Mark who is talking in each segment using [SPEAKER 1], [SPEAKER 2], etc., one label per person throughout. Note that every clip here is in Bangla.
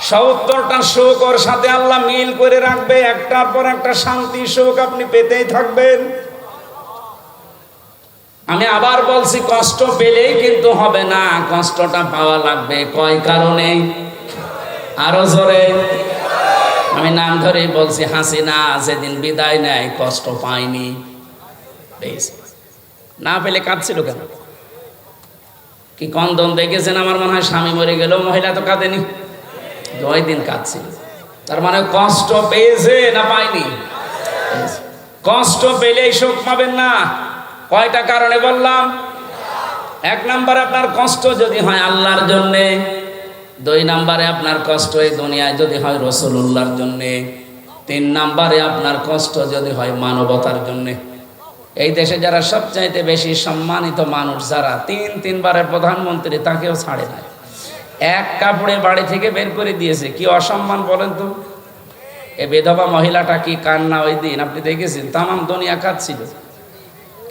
[SPEAKER 1] সত্তরটা সুখ ওর সাথে আল্লাহ মিল করে রাখবে, একটার পর একটা শান্তি সুখ আপনি পেতেই থাকবেন। আমি আবার বলছি, কষ্ট পেলেই কিন্তু হবে না, কষ্টটা পাওয়া লাগবে। কয় কারণে? আরও জোরে। আমি নাম ধরেই বলছি, হাসিনা যেদিন বিদায় নেয়, কষ্ট পাইনি না পেলে কাঁদছিল কেন? কি কন্দন দেখেছেন? আমার মনে হয় স্বামী মরে গেল মহিলা তো কাঁদেনি। দুই দিন কাঁদছিল। তার মানে কষ্ট পেয়েছে না পাইনি কষ্ট পেলেই সুখ পাবেন না। কয়টা কারণে বললাম? এক নম্বরে আপনার কষ্ট যদি হয় আল্লাহর জন্যে, দুই নাম্বারে আপনার কষ্ট এই দুনিয়ায় যদি হয় রসুল্লাহর জন্যে, তিন নাম্বারে আপনার কষ্ট যদি হয় মানবতার জন্যে। এই দেশে যারা সবচাইতে বেশি সম্মানিত মানুষ, যারা তিন তিনবারের প্রধানমন্ত্রী, তাকেও ছাড়ে নাই। এক কাপড়ে বাড়ি থেকে বের করে দিয়েছে। কি অসম্মান বলেন তো? এ বিধবা মহিলাটা কি কান্না ওই দিন? আপনি দেখেছেন? তামাম দুনিয়া কাঁদছিল।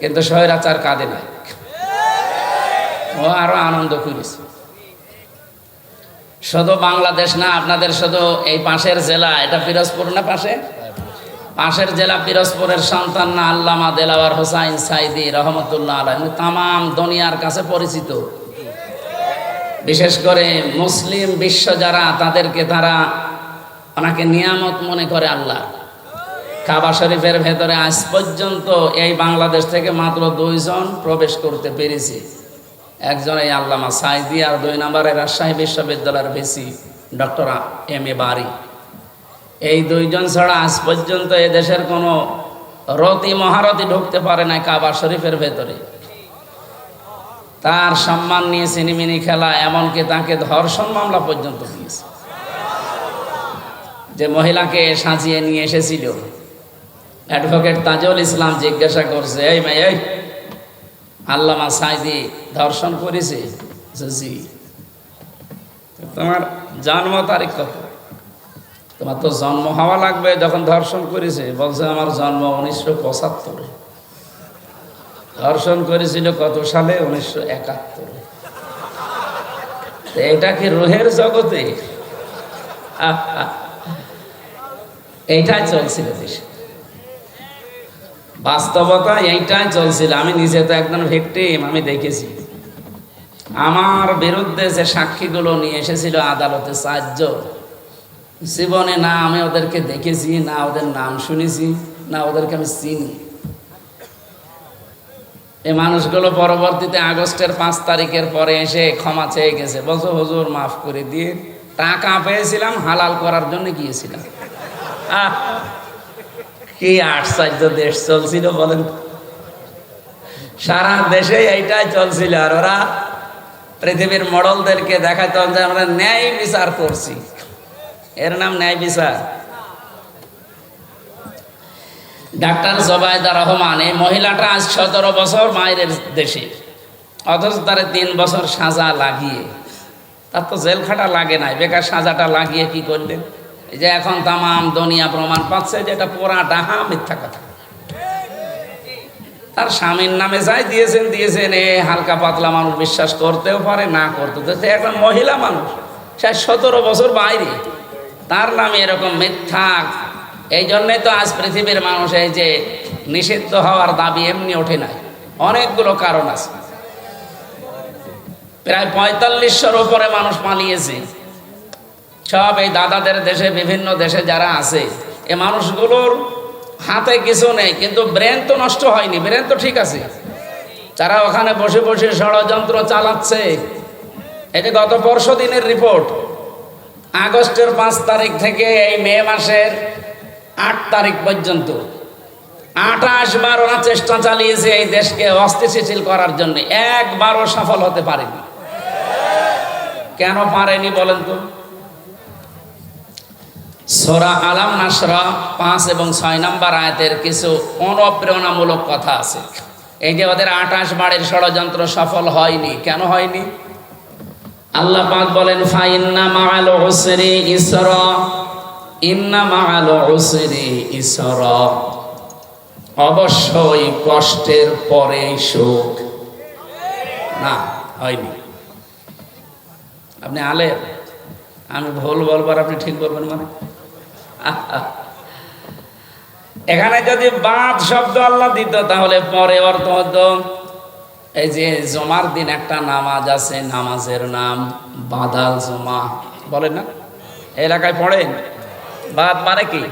[SPEAKER 1] কিন্তু স্বৈরাচার কাঁদে নাই। ও আরও আনন্দ করেছে। শুধু বাংলাদেশ না, আপনাদের শুধু এই পাশের জেলা, এটা পিরোজপুর না পাশে? পাশের জেলা পিরোজপুরের সন্তান না আল্লামা দেলাওয়ার হোসাইন সাইদি রহমতুল্লাহ আলাই তাম দুনিয়ার কাছে পরিচিত। বিশেষ করে মুসলিম বিশ্ব যারা, তাদেরকে তারা ওনাকে নিয়ামত মনে করে আল্লাহ। কাবা শরীফের ভেতরে আজ পর্যন্ত এই বাংলাদেশ থেকে মাত্র দুইজন প্রবেশ করতে পেরেছে। একজন এই আল্লামা সাইদি আর দুই নম্বরে রাজশাহী বিশ্ববিদ্যালয়ের বেশি ডক্টর এম এ বারি। এই দুইজন ছাড়া আজ পর্যন্ত এ দেশের কোনো রতি মহারতি ঢুকতে পারে না কাবা শরীফের ভেতরে। তার সম্মান নিয়ে সিনেমিনি খেলা, এমনকি তাকে ধর্ষণ মামলা পর্যন্ত দিয়েছে। যে মহিলাকে সাজিয়ে নিয়ে এসেছিল। অ্যাডভোকেট তাজুল ইসলাম জিজ্ঞাসা করছে, এই মেয়ে, এই আল্লামা সাইদি ধর্ষণ করেছে? তোমার জন্ম তারিখ কত? তোমার তো জন্ম হওয়া লাগবে যখন ধর্ষণ করেছে। বলছে, আমার জন্ম উনিশশো পঁচাত্তরে। ধর্ষণ করেছিল কত সালে? উনিশশো একাত্তরে। এটা কি রোহের জগতে। এইটাই চলছিল দেশে। বাস্তবতা এইটাই চলছিল। আমি নিজে তো একজন ভিকটিম আমি দেখেছি। আমার বিরুদ্ধে যে সাক্ষীগুলো নিয়ে এসেছিল আদালতে সাহায্য, জীবনে না আমি ওদেরকে দেখেছি, না ওদের নাম শুনেছি, না ওদেরকে আমি চিনি। এই মানুষগুলো পরবর্তীতে আগস্টের পাঁচ তারিখের পরে এসে ক্ষমা চেয়ে গেছে। বলছো, হুজুর, মাফ করে দিয়ে টাকা পেয়েছিলাম, হালাল করার জন্য গিয়েছিলাম। কি আশ্চর্য দেশ চলছিল বলেন সারা দেশে এইটাই চলছিল আর ওরা পৃথিবীর মডলদেরকে দেখাতাম যে আমরা ন্যায় বিচার করছি। এর নাম ন্যায় বিচার। ডাক্তার জবায়দা রহমান এই মহিলাটা আজ সতেরো বছর মায়ের দেশে। অথচ তার তিন বছর সাজা লাগিয়ে। তার তো জেল খাটা লাগে নাই, বেকার সাজাটা লাগিয়ে কি করলেন? এই যে এখন তামাম দুনিয়া প্রমাণ পাচ্ছে যে এটা পোড়া ডাহা মিথ্যা কথা। তার স্বামীর নামে যাই দিয়েছেন দিয়েছেন, এ হালকা পাতলা মানুষ বিশ্বাস করতেও পারে, না করতে সে একটা মহিলা মানুষ, সে সতেরো বছর বাইরে। তার নামে এরকম মিথ্যা এই জন্যই তো আজ পৃথিবীর মানুষ এই যে নিষিদ্ধ হওয়ার দাবি এমনি ওঠে নাই। অনেকগুলো কারণ আছে। প্রায় পঁয়তাল্লিশশোর উপরে মানুষ পালিয়েছে। সব এই দাদাদের দেশে, বিভিন্ন দেশে যারা আছে, এ মানুষগুলোর হাতে কিছু নেই, কিন্তু ব্রেন তো নষ্ট হয়নি, ব্রেন তো ঠিক আছে। যারা ওখানে বসে বসে ষড়যন্ত্র চালাচ্ছে, এটা গত পরশু দিনের রিপোর্ট। আগস্টের পাঁচ তারিখ থেকে এই মে মাসের আট তারিখ পর্যন্ত। আঠাশ বার ওরা চেষ্টা চালিয়েছে এই দেশকে অস্থিতিশীল করার জন্য। একবারও সফল হতে পারেনি। কেন পারেনি বলেন তো? সোরা আলাম নাসরা পাঁচ এবং ছয় নম্বর আয়াতের কিছু অনুপ্রেরণামূলক কথা আছে। এই যে ওদের আঠাশ বাড়ির ষড়যন্ত্র সফল হয়নি, কেন হয়নি? আল্লাহ পাক বলেন, ফাইন্না মাআল উসরি ইসরা। অবশ্যই কষ্টের পরে সুখ। না, হয়নি। আপনি আলের আমি ভুল বলবার আপনি ঠিক বলবেন মানে? এখানে যদি বাদ শব্দ আল্লাহ দিত, তাহলে পরে অর্থ হতো। এই যে জমার দিন একটা নামাজ আছে, নামাজের নাম বাদাল জমা। বলেন না? এলাকায় পড়েন? বাদ মানে কি?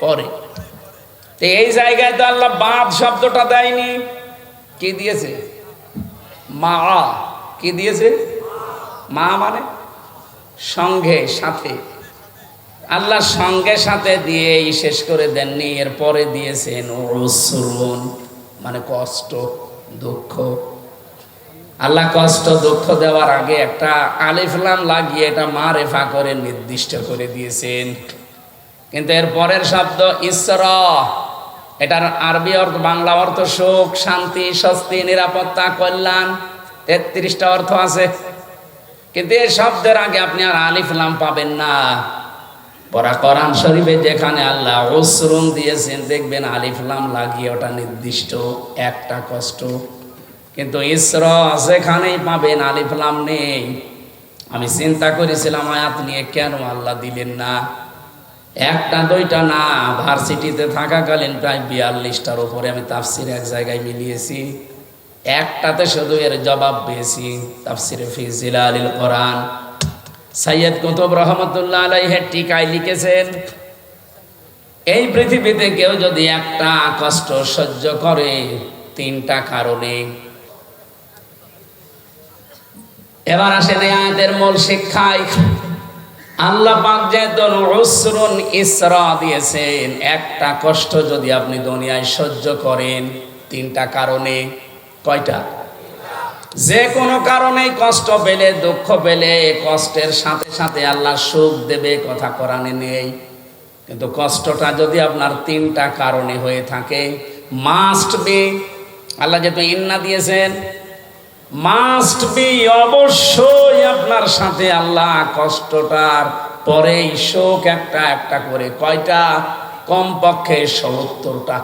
[SPEAKER 1] পরে। এই জায়গায় তো আল্লাহ বাদ শব্দটা দেয়নি। কি দিয়েছে? মা। কি দিয়েছে? মা মানে? সঙ্গে সাথে। আল্লাহ সঙ্গে সাথে দিয়ে শেষ করে দেননি। এর পরে দিয়েছেন অশ্রুন মানে কষ্ট, দুঃখ। আল্লাহ কষ্ট, দুঃখ দেওয়ার আগে একটা আলিফলাম লাগিয়ে এটা মা রেফা করে নির্দিষ্ট করে দিয়েছেন। কিন্তু এর পরের শব্দ ঈশ্বর এটার আরবি অর্থ, বাংলা অর্থ সুখ, শান্তি, স্বস্তি, নিরাপত্তা, কল্যাণ, তেত্রিশটা অর্থ আছে। কিন্তু এই শব্দের আগে আপনি আর আলিফলাম পাবেন না। পরা কোরআন শরীফে যেখানে আল্লাহ ওসরুন দিয়েছেন, দেখবেন আলিফলাম লাগিয়ে ওটা নির্দিষ্ট, একটা কষ্ট। কিন্তু ইসর যেখানেই পাবেন আলিফলাম নেই। আমি চিন্তা করেছিলাম, আয়াত নিয়ে কেন আল্লাহ দিলেন না? একটা, দুইটা না, ভার্সিটিতে থাকাকালীন প্রায় বিয়াল্লিশটার উপরে আমি তাফসির এক জায়গায় মিলিয়েছি। একটাতে শুধু এর জবাব পেয়েছি, তাফসিরে ফিজিলা আলিল কোরআন। সৈয়দ কুতুব রহমতুল্লাহ আলাইহের টিকায় লিখেছেন, এই পৃথিবীতে কেউ যদি একটা কষ্ট সহ্য করে, তিনটা কারণে। এবার আসেন আয়াতের মূল শিক্ষায়। আল্লাহ পাক যেহেতু উসরুন ইসরা দিয়েছেন, একটা কষ্ট যদি আপনি দুনিয়ায় সহ্য করেন, তিনটা কারণে, কয়টা? যে কোনো কারণে কষ্ট পেলে, দুঃখ পেলে, কষ্টের সাথে সাথে আল্লাহ সুখ দেবে, কথা কোরআনে নেই। কিন্তু কষ্টটা যদি আপনার তিনটা কারণে হয়ে থাকে মাস্ট বি আল্লাহ যেহেতু ইন্না দিয়েছেন মাস্ট বি অবশ্যই আপনার সাথে আল্লাহ কষ্টটার পরেই শোক একটা একটা করে। কয়টা? কমপক্ষে সত্তরটা।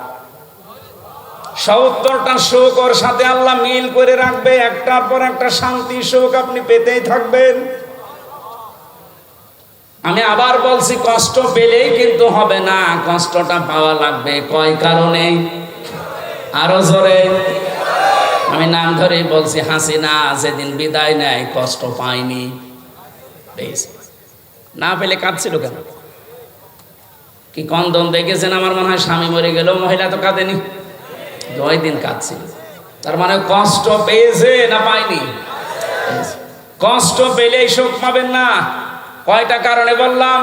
[SPEAKER 1] সত্তরটা শোক ওর সাথে আল্লাহ মিল করে রাখবে। একটার পর একটা শান্তি শোক আপনি পেতেই থাকবেন। আমি আবার বলছি, কষ্ট পেলেই কিন্তু হবে না। কষ্টটা পাওয়া লাগবে। কয় কারণে? আরও জোরে। আমি নাম ধরেই বলছি, হাসিনা যেদিন বিদায় নেয়, কষ্ট পাইনি না পেলে কাঁদছিল কেন? কি কন্দন দেখেছেন আমার মনে হয়? স্বামী মরে গেল মহিলা তো কাঁদেনি। দুই দিন কাঁদছিল। তার মানে কষ্ট পেয়েছে না পাইনি কষ্ট পেলেই সুখ পাবেন না। কয়টা কারণে বললাম?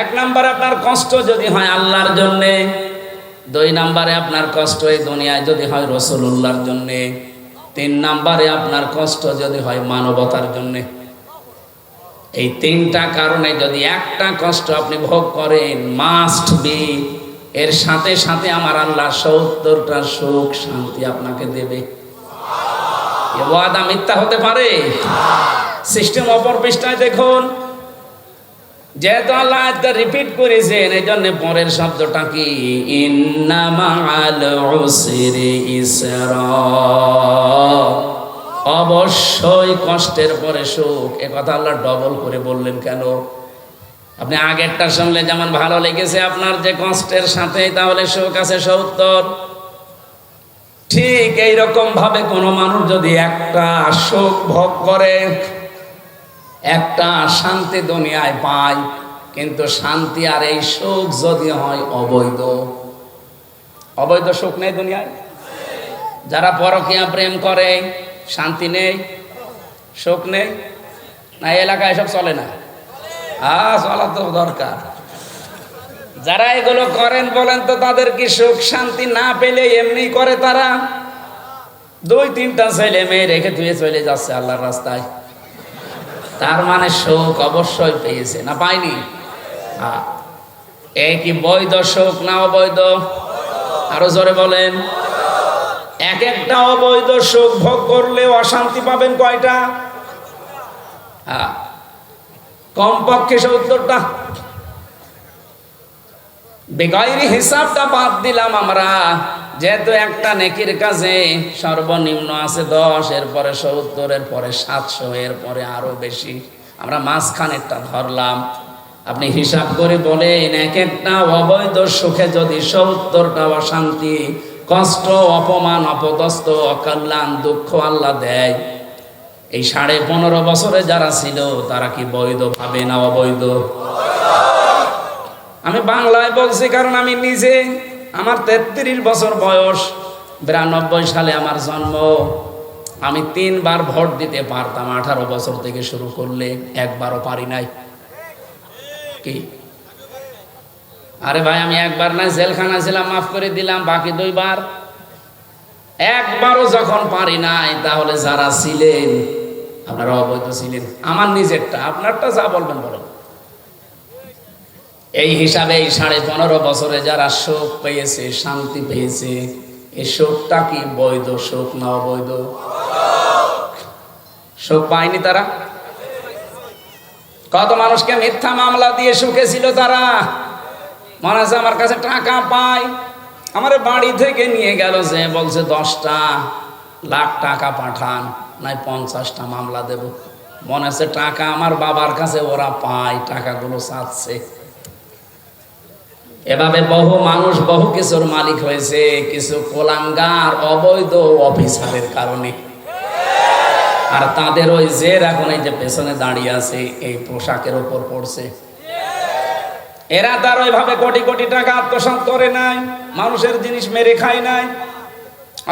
[SPEAKER 1] এক নম্বরে, আপনার কষ্ট যদি হয় আল্লাহর জন্যে দুই নাম্বারে আপনার কষ্ট এই দুনিয়ায় যদি হয় রসুল্লাহর জন্যে। তিন নাম্বারে আপনার কষ্ট যদি হয় মানবতার জন্যে। এই তিনটা কারণে যদি একটা কষ্ট আপনি ভোগ করেন মাস্ট বি এর সাথে সাথে আমার আল্লাহ সত্তরটা সুখ শান্তি আপনাকে দেবে। ওয়াদা মিথ্যা হতে পারে। সিস্টেম অপর পৃষ্ঠায় দেখুন। যেহেতু আল্লাহ আয়াতটা রিপিট করেছেন এই জন্য পরের শব্দটা কি? অবশ্যই কষ্টের পরে সুখ। এ কথা আল্লাহ ডবল করে বললেন কেন? আপনি আগেরটা শুনলে যেমন ভালো লেগেছে আপনার যে কষ্টের সাথে তাহলে সুখ আছে সত্তর। ঠিক এইরকম ভাবে কোনো মানুষ যদি একটা সুখ ভোগ করে একটা শান্তি দুনিয়ায় পায় কিন্তু শান্তি আর এই সুখ যদি হয় অবৈধ। অবৈধ সুখ নেই দুনিয়ায়? যারা পরকিয়া প্রেম করে, শান্তি নেই? সুখ নেই? না এলাকায় এসব চলে না? হ্যাঁ চলা তো দরকার। যারা এগুলো করেন বলেন তো, তাদের কি সুখ শান্তি না পেলে এমনি করে তারা? দুই, তিনটা ছেলে মেয়ে রেখে ধুয়ে চলে যাচ্ছে আল্লাহর রাস্তায়। তার মানে শোক অবশ্যই পেয়েছে। না হ্যাঁ এই কি বৈধ শোক না অবৈধ? আরও জোরে বলেন। এক একটা অবৈধ শোক ভোগ করলে অশান্তি পাবেন কয়টা? কমপক্ষে সত্তরটা। বেগাইরি হিসাবটা বাদ দিলাম আমরা। যেহেতু একটা নেকির কাজে সর্বনিম্ন আছে দশ এর পরে সত্তর এর পরে সাতশো এর পরে আরও বেশি। আমরা মাঝখানেরটা ধরলাম। আপনি হিসাব করে বলেন এক একটা অবৈধ সুখে যদি সত্তরটা অশান্তি, কষ্ট, অপমান, অপদস্থ, অকল্যাণ, দুঃখ আল্লাহ দেয়। এই সাড়ে পনেরো বছরে যারা ছিল, তারা কি বৈধ ভাবে না অবৈধ? আমি বাংলায় বলছি, কারণ আমি নিজে আমার তেত্রিশ বছর বয়স, বিরানব্বই সালে আমার জন্ম। আমি তিনবার ভোট দিতে পারতাম, আঠারো বছর থেকে শুরু করলে একবারও পারি নাই। কি? আরে ভাই, আমি একবার না জেলখানা ছিলাম, মাফ করে দিলাম, বাকি দুইবার। একবারও যখন পারি নাই, তাহলে যারা ছিলেন, আপনারা অবৈধ ছিলেন। আমার নিজেরটা, আপনারটা যা বলবেন বলেন। এই হিসাবে এই সাড়ে পনেরো বছরে যারা শোক পেয়েছে, শান্তি পেয়েছে এই শোকটা কি বৈধ, শোক না অবৈধ? শোক পায়নি তারা? কত মানুষকে মিথ্যা মামলা দিয়ে সুখে ছিল তারা? মনে আছে আমার কাছে টাকা পাই আমার বাড়ি থেকে নিয়ে গেল যে, বলছে দশটা লাখ টাকা পাঠান নাই পঞ্চাশটা মামলা দেব। মনে আছে টাকা আমার বাবার কাছে ওরা পায়, টাকাগুলো চাচ্ছে। এভাবে বহু মানুষ, বহু কিছুর মালিক হয়েছে, কিছু কোলাঙ্গার, অবৈধ অফিসারের কারণে। আর তাদের ওই জের এখন এই যে পেছনে দাঁড়িয়ে আছে, এই পোশাকের ওপর পড়ছে। এরা তার ওইভাবে কোটি কোটি টাকা আত্মসাৎ করে নাই, মানুষের জিনিস মেরে খায় নাই।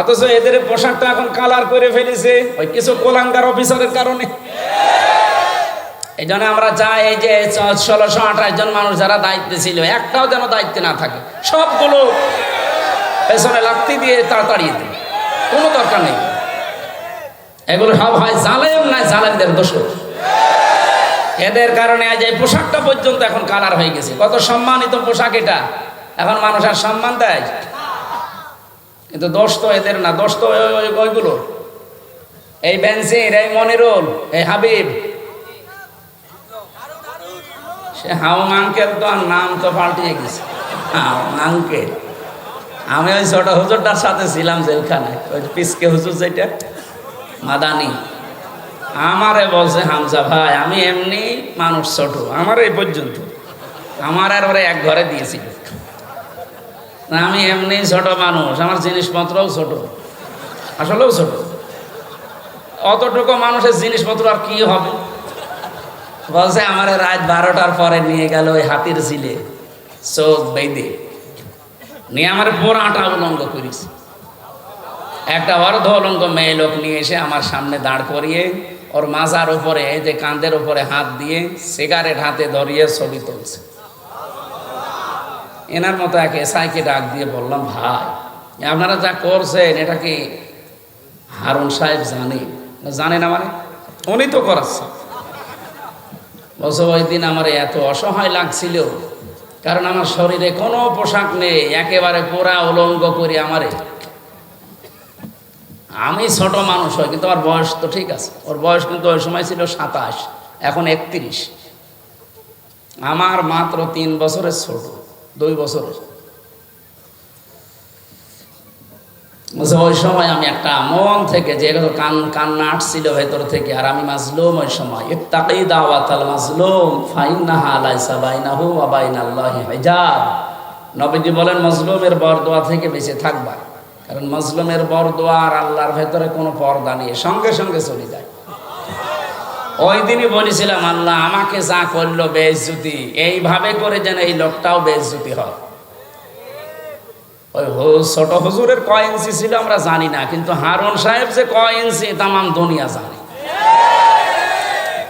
[SPEAKER 1] অথচ এদের পোশাকটা এখন কালার করে ফেলেছে, ওই কিছু কোলাঙ্গার অফিসারের কারণে। এই জন্য আমরা চাই এই যে ষোলোশো আঠাশ জন মানুষ যারা দায়িত্বে ছিল, একটাও যেন দায়িত্বে না থাকে। সবগুলো পেছনে লাত্তি দিয়ে তাড়াতাড়ি দিন কোনো দরকার নেই। এগুলো সব হয় জালেম না জালেমদের দোষ এদের কারণে আজ এই পোশাকটা পর্যন্ত এখন কালার হয়ে গেছে। কত সম্মানিত পোশাক এটা। এখন মানুষ আর সম্মান দেয়। কিন্তু দোষ তো এদের না, দোষ তো ওই- ওই- ওইগুলো। এই বেনসির এই মনিরুল, এই হাবিব সে হাউং আঙ্কেল তো আর নাম তো পাল্টিয়ে গেছে। হাউং আঙ্কেল আমি ওই ছোট হুজুরটার সাথে ছিলাম জেলখানায়। ওই পিসকে হুজুর যেটা মাদানি। আমারে বলছে হামজা ভাই আমি এমনি মানুষ ছোট আমার এই পর্যন্ত। আমার আর ওরা এক ঘরে দিয়েছিল না, আমি এমনি ছোট মানুষ আমার জিনিসপত্রও ছোট আসলেও ছোট। অতটুকু মানুষের জিনিসপত্র আর কি হবে? বলছে, আমার রাত বারোটার পরে নিয়ে গেল ওই হাতির ঝিলে। চোখ বেঁধে। নিয়ে আমার পোড়াটা উলঙ্গ করিস একটা অর্ধ উলঙ্গ মেয়ে লোক নিয়ে এসে আমার সামনে দাঁড় করিয়ে, ওর মাজার উপরে, এই যে কাঁধের উপরে হাত দিয়ে সিগারেট হাতে ধরিয়ে ছবি তুলছে। এনার মতো এক এসআইকে ডাক দিয়ে বললাম, ভাই, আপনারা যা করছেন, এটা কি হারুন সাহেব জানে? জানে না মানে উনি তো করাচ্ছে বলছে ওই দিন আমার এত অসহায় লাগছিল, কারণ আমার শরীরে কোনো পোশাক নেই, একেবারে পোড়া উলঙ্গ করি আমারে। আমি ছোট মানুষ হয়, কিন্তু আমার বয়স তো ঠিক আছে। ওর বয়স কিন্তু ওই সময় ছিল সাতাশ, এখন একত্রিশ। আমার মাত্র তিন বছরের ছোট, দুই বছরের। বলছে ওই সময় আমি একটা মন থেকে যে কান, কান্না আসছিল ভেতর থেকে, আর আমি মাজলুম ওই সময়। ইত্তাকি দাওয়াত আল মাজলুম, ফাইন্নাহা লাইসা বাইনাহু ওয়া বাইনাল্লাহি হিজাব। নবীজি বলেন, মজলুমের বরদোয়া থেকে বেঁচে থাকবা। কারণ মজলুমের বরদোয়া আর আল্লাহর ভেতরে কোনো পর্দা নেই সঙ্গে সঙ্গে চলে যায়। ওই দিনই বলেছিলাম, আল্লাহ আমাকে যা করল বেজ্জুতি এইভাবে করে যেন এই লোকটাও বেজ্জুতি হয়। ওই ছোট হুজুরের কয় ইঞ্চি ছিল আমরা জানি না, কিন্তু হারুন সাহেব যে কয় ইঞ্চি, তামাম দুনিয়া জানে।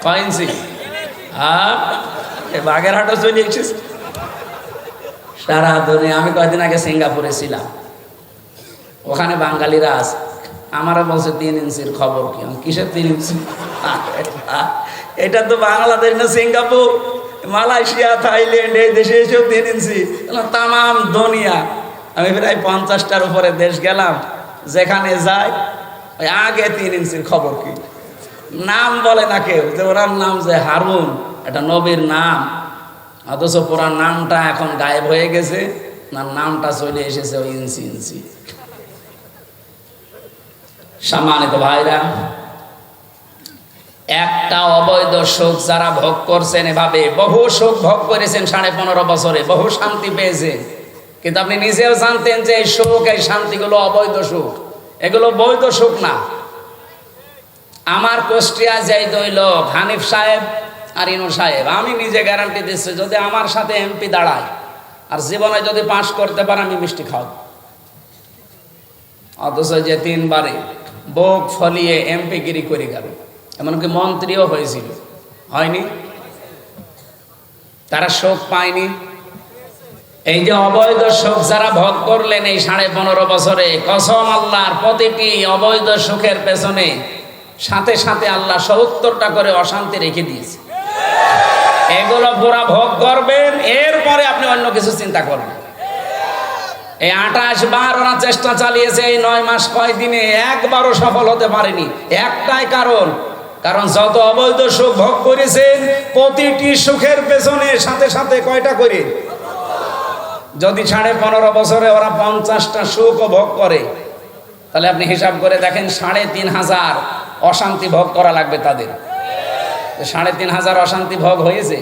[SPEAKER 1] কয় ইঞ্চি? হ্যাঁ? বাগেরহাটও চলে এসেছিস সারা দুনিয়া, আমি কয়দিন আগে সিঙ্গাপুরে ছিলাম। ওখানে বাঙালিরা আছে। আমারা বলছে, তিন ইঞ্চির খবর কি? কিসের তিন ইঞ্চি? এটা তো বাংলাদেশ না সিঙ্গাপুর? মালয়েশিয়া, থাইল্যান্ড, এই দেশে এসেও তিন ইঞ্চি। তাম দুনিয়া। আমি প্রায় পঞ্চাশটার উপরে দেশ গেলাম, যেখানে যাই ওই আগে তিন ইঞ্চির খবর কি? নাম বলে না কেউ, যে ওনার নাম যে হারুন, এটা নবীর নাম। অথচ পুরা নামটা এখন গায়েব হয়ে গেছে, না নামটা চলে এসেছে ওই ইঞ্চি ইঞ্চি। সম্মানিত ভাইরা, একটা অবৈধ সুখ যারা ভোগ করছেন এভাবে, বহু সুখ ভোগ করেছেন সাড়ে পনেরো বছরে, বহু শান্তি পেয়েছেন। কিন্তু আপনি নিজেও জানতেন যে এই সুখ, এই শান্তিগুলো অবৈধ সুখ। এগুলো বৈধ সুখ না। আমার কুষ্টিয়া যাই দইল হানিফ সাহেব আর ইনু সাহেব। আমি নিজে গ্যারান্টি দিচ্ছি, যদি আমার সাথে এমপি দাঁড়ায় আর জীবনে যদি পাশ করতে পারে, আমি মিষ্টি খাওয়াব। অথচ যে তিনবারে বুক ফলিয়ে এমপি গিরি করে গেল। এমনকি মন্ত্রীও হয়েছিল। হয়নি? তারা শোক পায়নি। এই যে অবৈধ সুখ যারা ভোগ করলেন এই সাড়ে পনেরো বছরে, কসম আল্লাহর প্রতিটি অবৈধ সুখের পেছনে সাথে সাথে আল্লাহ সত্তরটা করে অশান্তি রেখে দিয়েছে। এগুলো পুরা ভোগ করবেন, এরপরে আপনি অন্য কিছু চিন্তা করবেন। এই আঠাশ বার ওরা চেষ্টা চালিয়েছে, এই নয় মাস কয় দিনে একবারও সফল হতে পারেনি। একটাই কারণ কারণ যত অবৈধ সুখ ভোগ করেছেন, প্রতিটি সুখের পেছনে সাথে সাথে কয়টা করে? যদি সাড়ে পনেরো বছরে ওরা পঞ্চাশটা সুখ ভোগ করে, তাহলে আপনি হিসাব করে দেখেন সাড়ে তিন হাজার অশান্তি ভোগ করা লাগবে তাদের। সাড়ে তিন হাজার অশান্তি ভোগ হয়েছে?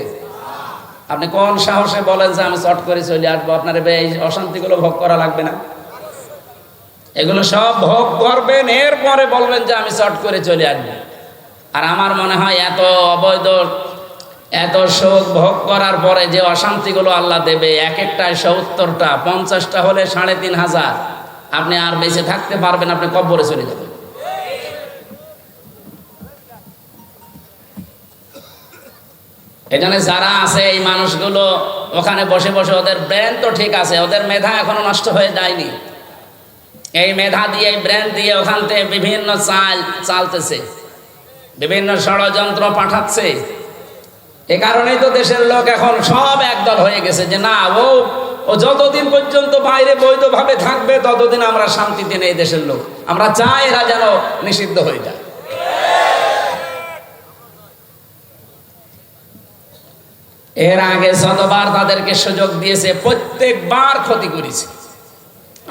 [SPEAKER 1] আপনি কোন সাহসে বলেন যে আমি চট করে চলে আসব? আপনার এই অশান্তিগুলো ভোগ করা লাগবে না। এগুলো সব ভোগ করবেন, এরপরে বলবেন যে আমি চট করে চলে আসব। আর আমার মনে হয় এত অবৈধ এত শোক ভোগ করার পরে যে অশান্তিগুলো আল্লাহ দেবে, এক একটায় সত্তরটা পঞ্চাশটা হলে সাড়ে তিন হাজার। আপনি আর বেঁচে থাকতে পারবেন, আপনি কব্বরে চলে যাবেন। এখানে যারা আছে, এই মানুষগুলো, ওখানে বসে বসে ওদের ব্রেন তো ঠিক আছে, ওদের মেধা এখনও নষ্ট হয়ে যায়নি। এই মেধা দিয়ে, এই ব্রেন দিয়ে ওখান থেকে বিভিন্ন চাল চালতেছে, বিভিন্ন ষড়যন্ত্র পাঠাচ্ছে। এ কারণেই তো দেশের লোক এখন সব একদল হয়ে গেছে যে না, ও ও যতদিন পর্যন্ত বাইরে বৈধভাবে থাকবে, ততদিন আমরা শান্তিতে নেই দেশের লোক। আমরা চাই এরা যেন নিষিদ্ধ হয়ে যায়। এর আগে যতবার তাদেরকে সুযোগ দিয়েছে, প্রত্যেকবার ক্ষতি করেছে।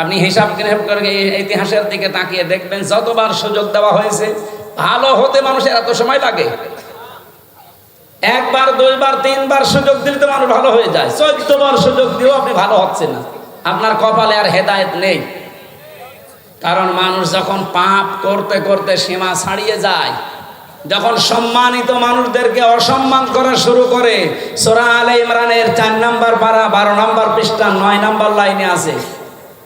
[SPEAKER 1] আপনি হিসাব কিনে করে ইতিহাসের দিকে তাকিয়ে দেখবেন, যতবার সুযোগ দেওয়া হয়েছে, ভালো হতে মানুষের এত সময় লাগে। একবার, দুইবার, তিনবার সুযোগ দিলে তো মানুষ ভালো হয়ে যায়। চোদ্দবার সুযোগ দিয়েও আপনি ভালো হচ্ছে না। আপনার কপালে আর হেদায়ত নেই। কারণ মানুষ যখন পাপ করতে করতে সীমা ছাড়িয়ে যায়, যখন সম্মানিত মানুষদেরকে অসম্মান করা শুরু করে, সোরা আলে ইমরানের চার নাম্বার পারা, বারো নাম্বার পৃষ্ঠা, নয় নাম্বার লাইনে আছে।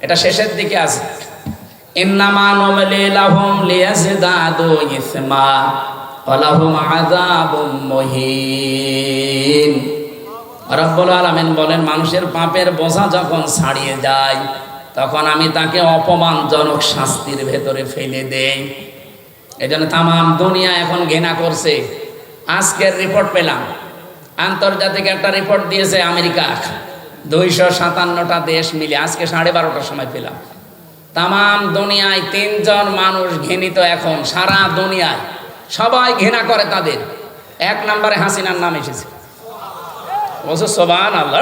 [SPEAKER 1] এটা শেষের দিকে আছে। ইন্নামা নমলে লাহুম লিয়াজদাদু ইসমা। ওয়ালাহুম আযাবুম মুহিন। রব্বুল আলামিন বলেন, মানুষের পাপের বোঝা যখন ছাড়িয়ে যায়, তখন আমি তাকে অপমানজনক শাস্তির ভেতরে ফেলে দেই। এই জন্য তাম দুনিয়া এখন ঘৃণা করছে। আজকের রিপোর্ট পেলাম। আন্তর্জাতিক একটা রিপোর্ট দিয়েছে আমেরিকা। দুইশো সাতান্নটা দেশ মিলে আজকে সাড়ে বারোটার সময় পেলাম। তাম দুনিয়ায় তিনজন মানুষ ঘৃণিত এখন, সারা দুনিয়ায়। সবাই ঘৃণা করে তাদের। এক নম্বরে হাসিনার নাম এসেছে। বলছে সোবান আল্লাহ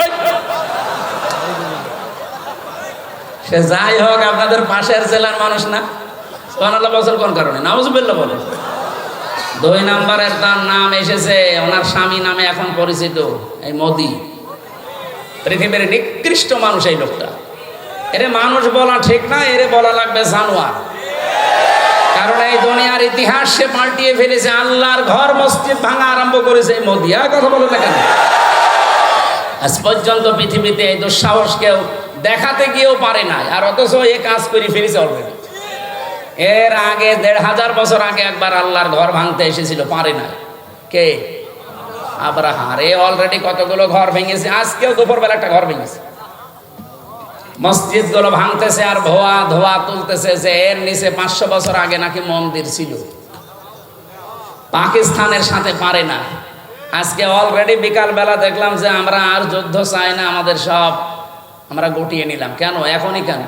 [SPEAKER 1] সে যাই হোক, আপনাদের পাশের জেলার মানুষ না? সোহান আল্লাহ বছর কোন কারণে? নাউজুবিল্লাহ বলে দুই নম্বরের তার নাম এসেছে, ওনার স্বামী নামে এখন পরিচিত, এই মোদি। পৃথিবীর নিকৃষ্ট মানুষ এই লোকটা। এরে মানুষ বলা ঠিক না, এরে বলা লাগবে জানোয়ার। কারণ এই দুনিয়ার ইতিহাস সে পাল্টিয়ে ফেলেছে, আল্লাহর ঘর মসজিদ ভাঙা আরম্ভ করেছে, এই মোদি আর কথা বলে না কেন? আজ পর্যন্ত পৃথিবীতে এই দুঃসাহস কেউ দেখাতে গিয়েও পারে নাই, আর অথচ এ কাজ করে ফেলেছে অলরেডি এর আগে দেড় হাজার বছর আগে একবার আল্লাহর ঘর ভাঙতে এসেছিল, পারে না কে? আব্রাহার এ অলরেডি কতগুলো ঘর ভেঙেছে, আজকেও দুপুরবেলা একটা ঘর ভেঙেছে। মসজিদগুলো ভাঙতেছে আর ধোয়া ধোয়া তুলতেছে যে এর নিচে পাঁচশো বছর আগে নাকি মন্দির ছিল। পাকিস্তানের সাথে পারে না। আজকে অলরেডি বিকালবেলা দেখলাম যে আমরা আর যুদ্ধ চাই না, আমাদের সব আমরা গুটিয়ে নিলাম। কেন? এখনই কেন?